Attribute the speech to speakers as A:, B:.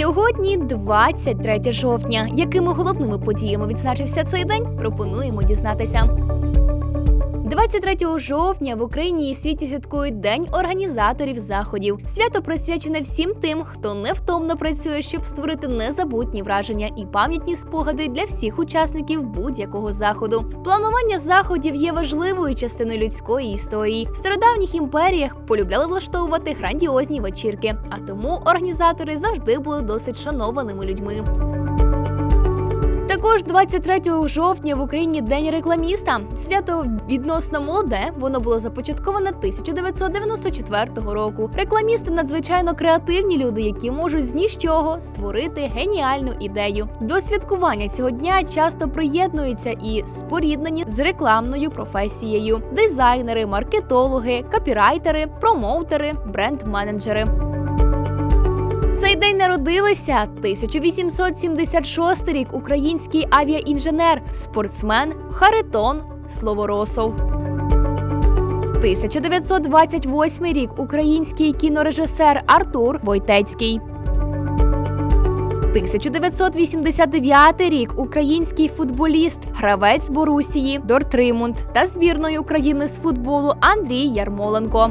A: Сьогодні 23 жовтня. Якими головними подіями відзначився цей день? Пропонуємо дізнатися. 23 жовтня в Україні і світі святкують День організаторів заходів. Свято присвячене всім тим, хто невтомно працює, щоб створити незабутні враження і пам'ятні спогади для всіх учасників будь-якого заходу. Планування заходів є важливою частиною людської історії. В стародавніх імперіях полюбляли влаштовувати грандіозні вечірки, а тому організатори завжди були досить шанованими людьми. Також 23 жовтня в Україні День рекламіста. Свято відносно молоде. Воно було започатковане 1994 року. Рекламісти надзвичайно креативні люди, які можуть з нічого створити геніальну ідею. До святкування цього дня часто приєднуються і споріднені з рекламною професією: дизайнери, маркетологи, копірайтери, промоутери, бренд-менеджери. Цей день народилися 1876 рік український авіаінженер, спортсмен Харитон Словоросов. 1928 рік український кінорежисер Артур Войтецький. 1989 рік український футболіст, гравець Борусії Дортримунд та збірної України з футболу Андрій Ярмоленко.